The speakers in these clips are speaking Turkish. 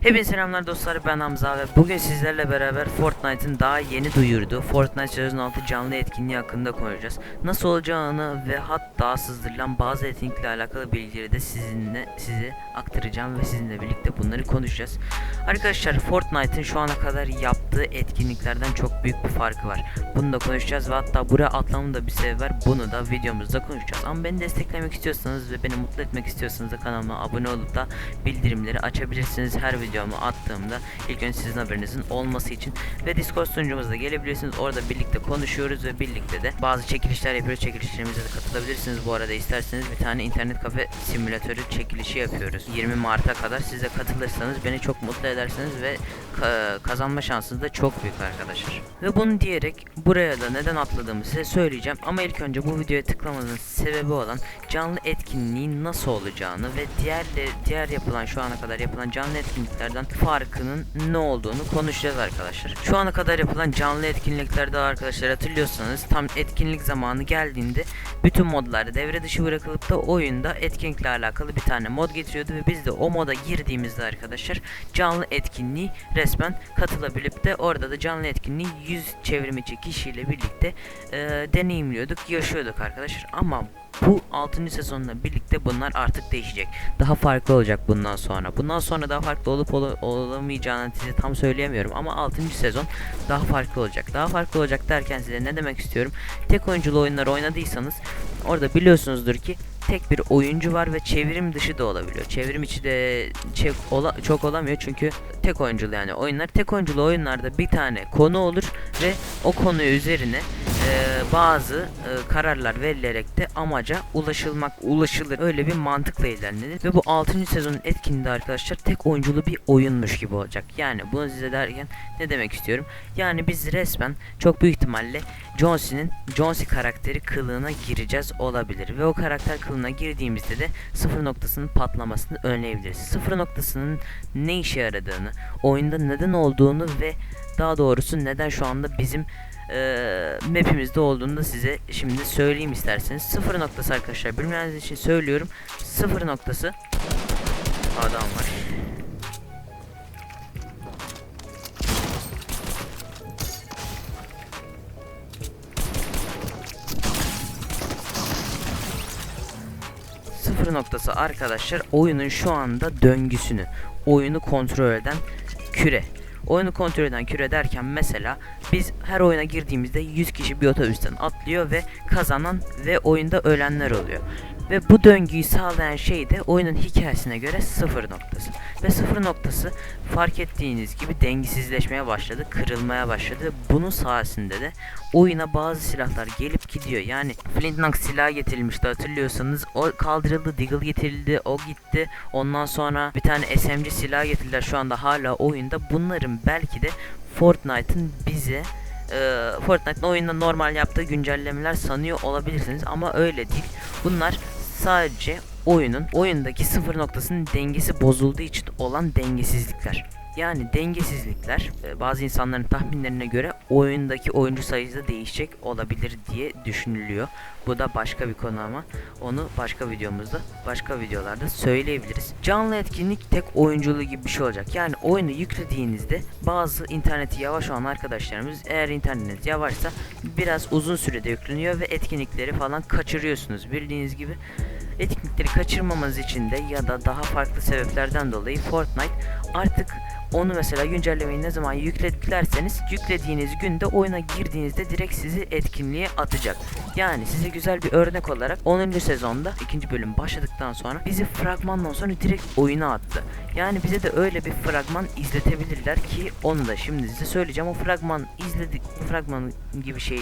Hepinize selamlar dostlar ben Hamza ve bugün sizlerle beraber Fortnite'ın daha yeni duyurduğu Fortnite sezon 6 canlı etkinliği hakkında konuşacağız. Nasıl olacağını ve hatta sızdırılan bazı etkinlikle alakalı bilgileri de sizinle size aktaracağım ve sizinle birlikte bunları konuşacağız. Arkadaşlar Fortnite'ın şu ana kadar yaptığı etkinliklerden çok büyük bir farkı var. Bunu da konuşacağız ve hatta buraya atlamın da bir sebebi var. Bunu da videomuzda konuşacağız. Ama beni desteklemek istiyorsanız ve beni mutlu etmek istiyorsanız da kanalıma abone olup da bildirimleri açabilirsiniz. Her videomu attığımda ilk önce sizin haberinizin olması için ve Discord sunucumuza gelebilirsiniz. Orada birlikte konuşuyoruz ve birlikte de bazı çekilişler yapıyoruz. Çekilişlerimize de katılabilirsiniz. Bu arada isterseniz bir tane internet kafe simülatörü çekilişi yapıyoruz. 20 Mart'a kadar siz de katılırsanız beni çok mutlu edersiniz ve ka- kazanma şansınız da çok büyük arkadaşlar. Ve bunu diyerek buraya da neden atladığımı size söyleyeceğim. Ama ilk önce bu videoya tıklamanın sebebi olan canlı etkinliğin nasıl olacağını ve diğer diğer yapılan şu ana kadar yapılan canlı etkinliklerden farkının ne olduğunu konuşacağız arkadaşlar. Şu ana kadar yapılan canlı etkinliklerde arkadaşlar hatırlıyorsanız tam etkinlik zamanı geldiğinde bütün modlar devre dışı bırakılıp da oyunda etkinlikle alakalı bir tane mod getiriyordu ve biz de o moda girdiğimizde arkadaşlar canlı etkinliği resmen katılabilip de orada da canlı etkinliği 100 çevrimiçi kişiyle birlikte e, deneyimliyorduk, yaşıyorduk arkadaşlar. Ama bu 6. sezonla birlikte bunlar artık değişecek. Daha farklı olacak bundan sonra. Bundan sonra daha farklı olup ola- olamayacağını size tam söyleyemiyorum ama 6. sezon daha farklı olacak. Daha farklı olacak derken size ne demek istiyorum? Tek oyunculu oyunları oynadıysanız orada biliyorsunuzdur ki tek bir oyuncu var ve çevrim dışı da olabiliyor. Çevrim içi de çek, ola, çok olamıyor çünkü tek oyunculu yani oyunlar. Tek oyunculu oyunlarda bir tane konu olur ve o konu üzerine e, bazı e, kararlar verilerek de amaca ulaşılmak ulaşılır. Öyle bir mantıkla ilerlenir ve bu 6. sezonun etkinliğinde arkadaşlar tek oyunculu bir oyunmuş gibi olacak. Yani bunu size derken ne demek istiyorum? Yani biz resmen çok büyük ihtimalle John C'nin John C karakteri kılığına gireceğiz olabilir ve o karakter kılığına girdiğimizde de sıfır noktasının patlamasını önleyebiliriz. Sıfır noktasının ne işe yaradığını, oyunda neden olduğunu ve daha doğrusu neden şu anda bizim eee map'imizde olduğunu da size şimdi söyleyeyim isterseniz. Sıfır noktası arkadaşlar bilmeniz için söylüyorum. Sıfır noktası adam var. Sıfır noktası arkadaşlar oyunun şu anda döngüsünü, oyunu kontrol eden küre. Oyunu kontrol eden küre derken mesela biz her oyuna girdiğimizde 100 kişi bir otobüsten atlıyor ve kazanan ve oyunda ölenler oluyor. Ve bu döngüyü sağlayan şey de oyunun hikayesine göre sıfır noktası. Ve sıfır noktası fark ettiğiniz gibi dengesizleşmeye başladı, kırılmaya başladı. Bunun sayesinde de oyuna bazı silahlar gelip gidiyor. Yani Flintlock silah getirilmişti hatırlıyorsanız. O kaldırıldı, Deagle getirildi, o gitti. Ondan sonra bir tane SMG silah getirdiler şu anda hala oyunda. Bunların belki de Fortnite'ın bize e, Fortnite'ın oyunda normal yaptığı güncellemeler sanıyor olabilirsiniz ama öyle değil. Bunlar sadece oyunun oyundaki sıfır noktasının dengesi bozulduğu için olan dengesizlikler. Yani dengesizlikler e, bazı insanların tahminlerine göre oyundaki oyuncu sayısı da değişecek olabilir diye düşünülüyor. Bu da başka bir konu ama onu başka videomuzda başka videolarda söyleyebiliriz. Canlı etkinlik tek oyunculuğu gibi bir şey olacak. Yani oyunu yüklediğinizde bazı interneti yavaş olan arkadaşlarımız eğer internetiniz yavaşsa biraz uzun sürede yükleniyor ve etkinlikleri falan kaçırıyorsunuz. Bildiğiniz gibi etkinlikleri kaçırmamanız için de ya da daha farklı sebeplerden dolayı Fortnite artık onu mesela güncellemeyi ne zaman yüklediklerseniz yüklediğiniz günde oyuna girdiğinizde direkt sizi etkinliğe atacak. Yani size güzel bir örnek olarak 10. sezonda ikinci bölüm başladıktan sonra bizi fragmandan sonra direkt oyuna attı. Yani bize de öyle bir fragman izletebilirler ki onu da şimdi size söyleyeceğim. O fragman izledik fragman gibi şey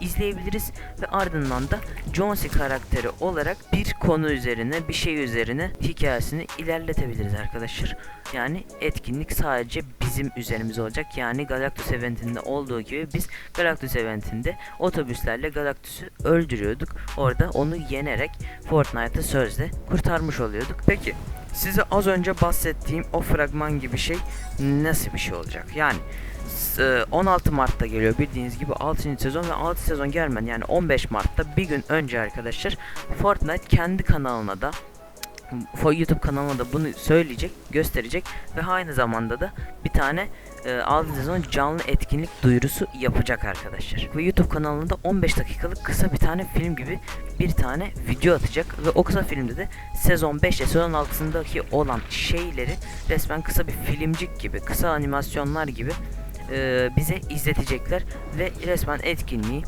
izleyebiliriz ve ardından da C karakteri olarak bir konu üzerine bir şey üzerine hikayesini ilerletebiliriz arkadaşlar. Yani etkinlik sadece bizim üzerimize olacak. Yani Galactus Event'inde olduğu gibi biz Galactus Event'inde otobüslerle Galactus'u öldürüyorduk. Orada onu yenerek Fortnite'ı sözde kurtarmış oluyorduk. Peki size az önce bahsettiğim o fragman gibi şey nasıl bir şey olacak? Yani s- 16 Mart'ta geliyor bildiğiniz gibi 6. sezon ve 6 sezon gelmeden yani 15 Mart'ta bir gün önce arkadaşlar Fortnite kendi kanalına da YouTube kanalıma da bunu söyleyecek, gösterecek ve aynı zamanda da bir tane e, 6 sezon canlı etkinlik duyurusu yapacak arkadaşlar. Bu YouTube kanalında 15 dakikalık kısa bir tane film gibi bir tane video atacak ve o kısa filmde de sezon 5 ile sezon 6'sındaki olan şeyleri resmen kısa bir filmcik gibi, kısa animasyonlar gibi e, bize izletecekler ve resmen etkinliği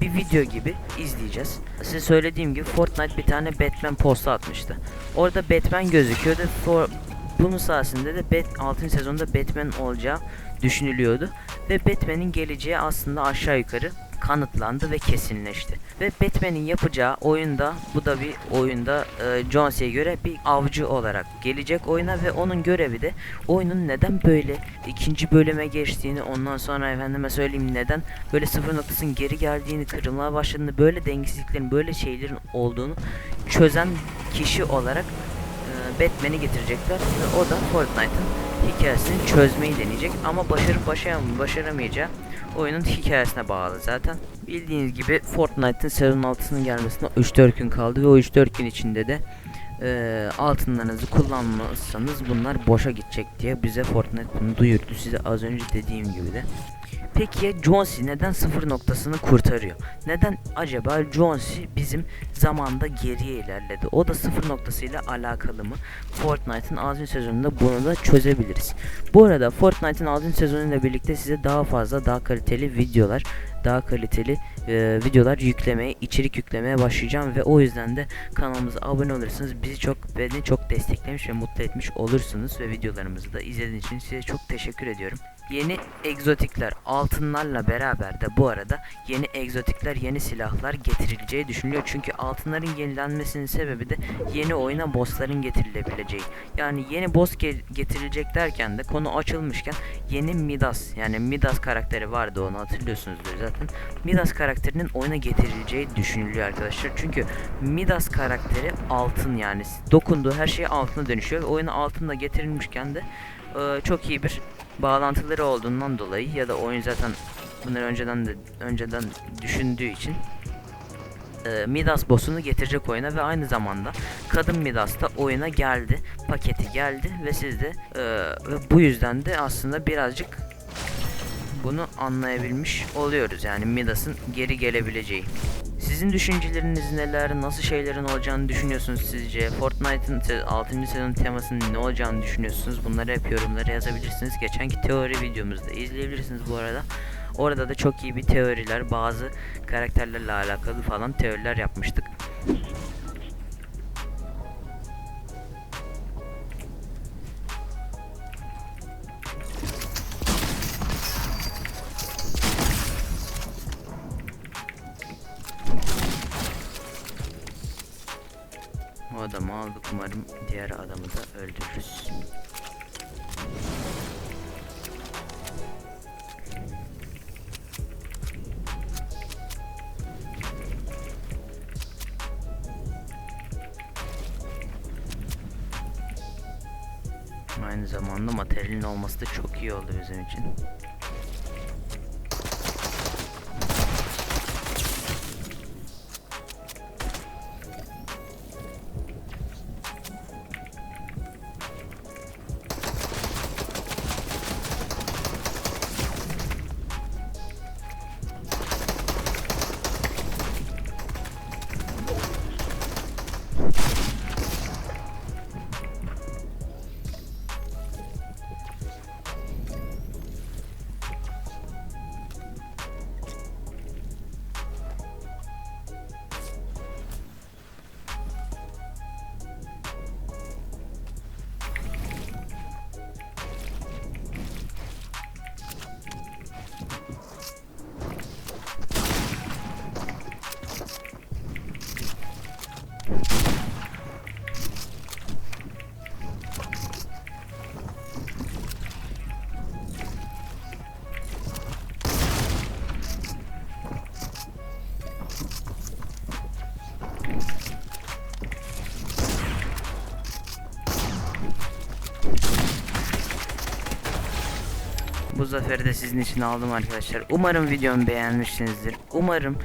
bir video gibi izleyeceğiz. Size söylediğim gibi Fortnite bir tane Batman postu atmıştı. Orada Batman gözüküyordu. For bunun sayesinde de Bat 6. sezonda Batman olacağı düşünülüyordu. Ve Batman'in geleceği aslında aşağı yukarı kanıtlandı ve kesinleşti. Ve Batman'in yapacağı oyunda bu da bir oyunda e, Jones'e göre bir avcı olarak gelecek oyuna ve onun görevi de oyunun neden böyle ikinci bölüme geçtiğini ondan sonra efendime söyleyeyim neden böyle sıfır noktasının geri geldiğini kırılmaya başladığını böyle dengesizliklerin böyle şeylerin olduğunu çözen kişi olarak e, Batman'i getirecekler ve o da Fortnite'ın hikayesini çözmeyi deneyecek ama başarıp başaram başaramayacağı oyunun hikayesine bağlı zaten. Bildiğiniz gibi Fortnite'ın sezon 6'sının gelmesine 3-4 gün kaldı ve o 3-4 gün içinde de e, altınlarınızı kullanmazsanız bunlar boşa gidecek diye bize Fortnite bunu duyurdu size az önce dediğim gibi de. Peki ya Jonesy neden sıfır noktasını kurtarıyor? Neden acaba Jonesy bizim zamanda geriye ilerledi? O da sıfır noktasıyla alakalı mı? Fortnite'ın 6. sezonunda bunu da çözebiliriz. Bu arada Fortnite'ın 6. sezonuyla birlikte size daha fazla daha kaliteli videolar daha kaliteli e, videolar yüklemeye, içerik yüklemeye başlayacağım ve o yüzden de kanalımıza abone olursanız bizi çok beni çok desteklemiş ve mutlu etmiş olursunuz ve videolarımızı da izlediğiniz için size çok teşekkür ediyorum. Yeni egzotikler altınlarla beraber de bu arada yeni egzotikler yeni silahlar getirileceği düşünülüyor. Çünkü altınların yenilenmesinin sebebi de yeni oyuna bossların getirilebileceği. Yani yeni boss ge- getirilecek derken de konu açılmışken yeni Midas yani Midas karakteri vardı onu hatırlıyorsunuzdur zaten. Midas karakterinin oyuna getirileceği düşünülüyor arkadaşlar. Çünkü Midas karakteri altın yani dokunduğu her şey altına dönüşüyor ve oyuna altınla getirilmişken de e, çok iyi bir bağlantıları olduğundan dolayı ya da oyun zaten bunları önceden de önceden düşündüğü için e, Midas boss'unu getirecek oyuna ve aynı zamanda kadın Midas da oyuna geldi. Paketi geldi ve siz de e, bu yüzden de aslında birazcık bunu anlayabilmiş oluyoruz. Yani Midas'ın geri gelebileceği. Sizin düşünceleriniz neler? Nasıl şeylerin olacağını düşünüyorsunuz sizce? Fortnite'ın se- 6. sezon temasının ne olacağını düşünüyorsunuz? Bunları hep yorumlara yazabilirsiniz. Geçenki teori videomuzda izleyebilirsiniz bu arada. Orada da çok iyi bir teoriler, bazı karakterlerle alakalı falan teoriler yapmıştık. O adamı aldık umarım diğer adamı da öldürürüz. Aynı zamanda materyalin olması da çok iyi oldu bizim için. Thank you. Bu zaferi de sizin için aldım arkadaşlar. Umarım videomu beğenmişsinizdir. Umarım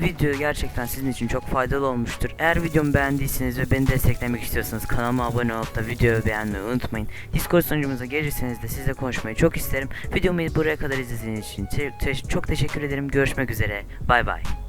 video gerçekten sizin için çok faydalı olmuştur. Eğer videomu beğendiyseniz ve beni desteklemek istiyorsanız kanalıma abone olup da videoyu beğenmeyi unutmayın. Discord sunucumuza gelirseniz de sizle konuşmayı çok isterim. Videomu buraya kadar izlediğiniz için te- te- çok teşekkür ederim. Görüşmek üzere. Bay bay.